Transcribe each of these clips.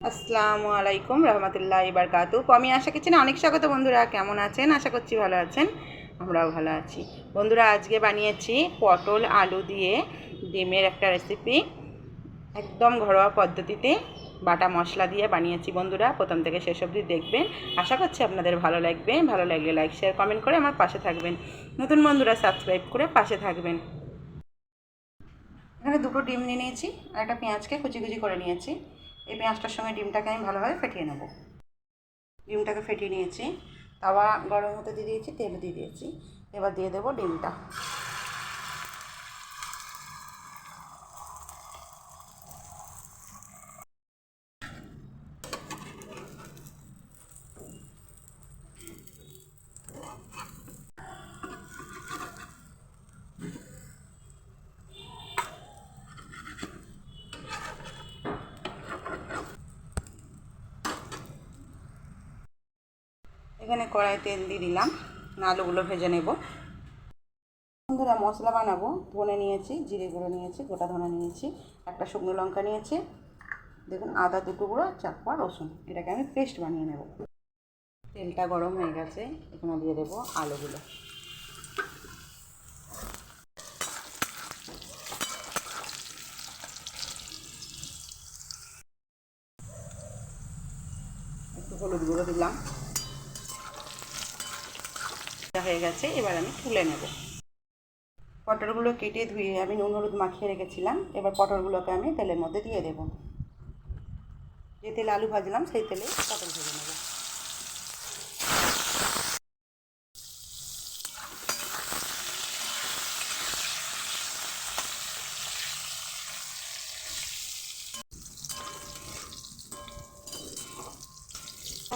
আসসালামু আলাইকুম রহমতুল্লাহ বারকাতু। আমি আশা করছি না, অনেক স্বাগত বন্ধুরা। কেমন আছেন? আশা করছি ভালো আছেন। আমরাও ভালো আছি। বন্ধুরা, আজকে বানিয়েছি পটল আলু দিয়ে ডিমের একটা রেসিপি একদম ঘরোয়া পদ্ধতিতে বাটা মশলা দিয়ে বানিয়েছি বন্ধুরা। প্রথম থেকে শেষ অবধি দেখবেন। আশা করছি আপনাদের ভালো লাগবে। ভালো লাগলে লাইক শেয়ার কমেন্ট করে আমার পাশে থাকবেন। নতুন বন্ধুরা সাবস্ক্রাইব করে পাশে থাকবেন। এখানে দুটো ডিম নিয়ে নিয়েছি। আর একটা পেঁয়াজকে কুচি কুচি করে নিয়েছি। এই পেঁয়াজটার সঙ্গে ডিমটাকে আমি ভালোভাবে ফেটিয়ে নেব। ডিমটাকে ফেটিয়ে নিয়েছি। তাওয়া গরম হতে দিয়ে দিয়েছি, তেল দিয়ে দিয়েছি। এবার দিয়ে দেবো ডিমটা। এখানে কড়াই তেল দিয়ে দিলাম আলুগুলো ভেজে নেব। বন্ধুরা, মশলা বানাবো। ধনে নিয়েছি, জিরে গুঁড়ো নিয়েছি, গোটা ধনে নিয়েছি, একটা শুকনো লঙ্কা নিয়েছি। দেখুন, আদা, দুটো গুঁড়ো চাপা রসুন। এটাকে আমি পেস্ট বানিয়ে নেব। তেলটা গরম হয়ে গেছে, এখানে দিয়ে দেবো আলুগুলো। একটু হলুদ গুঁড়ো দিলাম। হয়ে গেছে, এবার আমি তুলে নেব। পটলগুলো কেটে ধুয়ে আমি নুন হলুদ মাখিয়ে রেখেছিলাম, এবার পটলগুলোকে আমি তেলের মধ্যে দিয়ে দেব। যে তেলে আলু ভাজলাম, সেই তেলে পটল ভেজে নেব।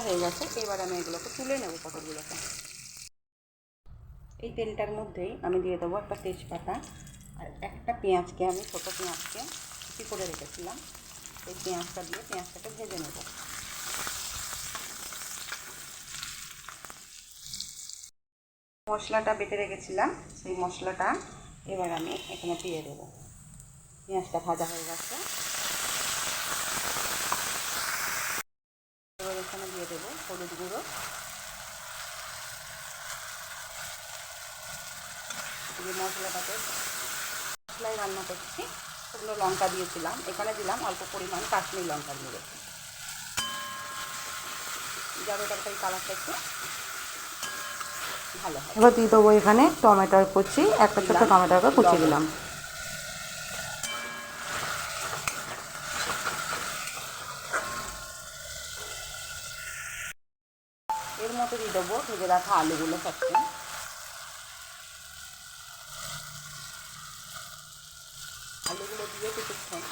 হয়ে গেছে, এবার আমি এগুলোকে তুলে নেব পটলগুলোকে। এই তেলটার মধ্যেই আমি দিয়ে দেবো একটা তেজপাতা আর একটা পেঁয়াজকে আমি ছোটো পেঁয়াজকে কুচি করে রেখেছিলাম। এই পেঁয়াজটা দিয়ে পেঁয়াজটাকে ভেজে নেব। মশলাটা বেটে রেখেছিলাম, সেই মশলাটা এবার আমি এখানে দিয়ে দেবো। পেঁয়াজটা ভাজা হয়ে গেছে এবার এখানে দিয়ে দেবো হলুদ গুঁড়ো যে মশলাটাতে মশলাই রান্না করছি। শুকনো লঙ্কা দিয়েছিলাম এখানে দিলাম অল্প পরিমাণ কাশ্মীর লঙ্কা দিয়ে যাতে তরকারি কালারটা একটু ভালো এবার দিয়ে দেবো এখানে টমেটোর কুচি। একটা ছোট টমেটোকে কুচি দিলাম। এর মতো দিয়ে দেবো ভেজে রাখা আলুগুলো সবচেয়ে আলুগুলো দিয়ে কিছুক্ষণ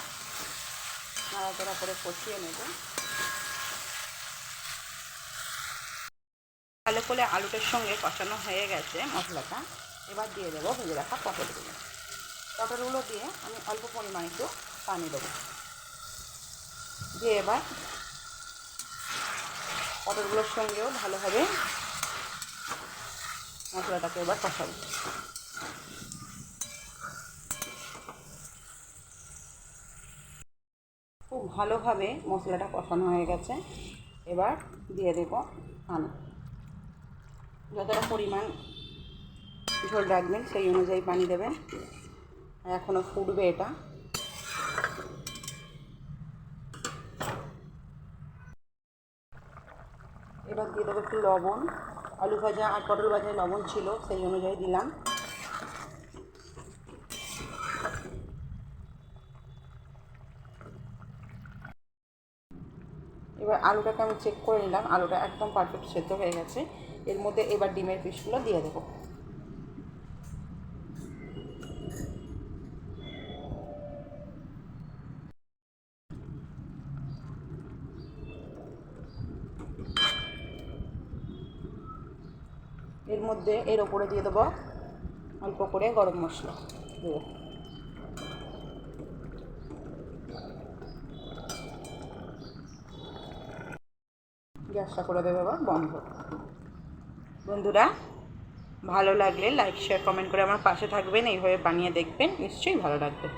নাড়াচাড়া করে কষিয়ে নেব। ভালো করে আলুটার সঙ্গে কষানো হয়ে গেছে মশলাটা। এবার দিয়ে দেবো ভেজে রাখা পটলগুলো। পটলগুলো দিয়ে আমি অল্প পরিমাণে একটু পানি দেবো। দিয়ে এবার পটলগুলোর সঙ্গেও ভালোভাবে মশলাটাকে এবার কষাবো। ভালোভাবে মশলাটা কষানো হয়ে গেছে। এবার দিয়ে দেব পানি যতটা পরিমাণ ঝোল রাখবেন সেই অনুযায়ী পানি দেবেন। এখনও ফুটবে এটা। এবার দিয়ে দেবো একটু লবণ। আলু ভাজা আর পটল ভাজায় লবণ ছিল, সেই অনুযায়ী দিলাম। এবার আলুটাকে আমি চেক করে নিলাম, আলুটা একদম পারফেক্ট সেদ্ধ হয়ে গেছে। এর মধ্যে এবার ডিমের পিসগুলো দিয়ে দেবো। এর মধ্যে এর ওপরে দিয়ে দেবো অল্প করে গরম মশলা। দেবো। গ্যাসটা করে দেবে আবার বন্ধ। বন্ধুরা, ভালো লাগলে লাইক শেয়ার কমেন্ট করে আমার পাশে থাকবেন। এইভাবে বানিয়ে দেখবেন। নিশ্চয়ই ভালো লাগবে।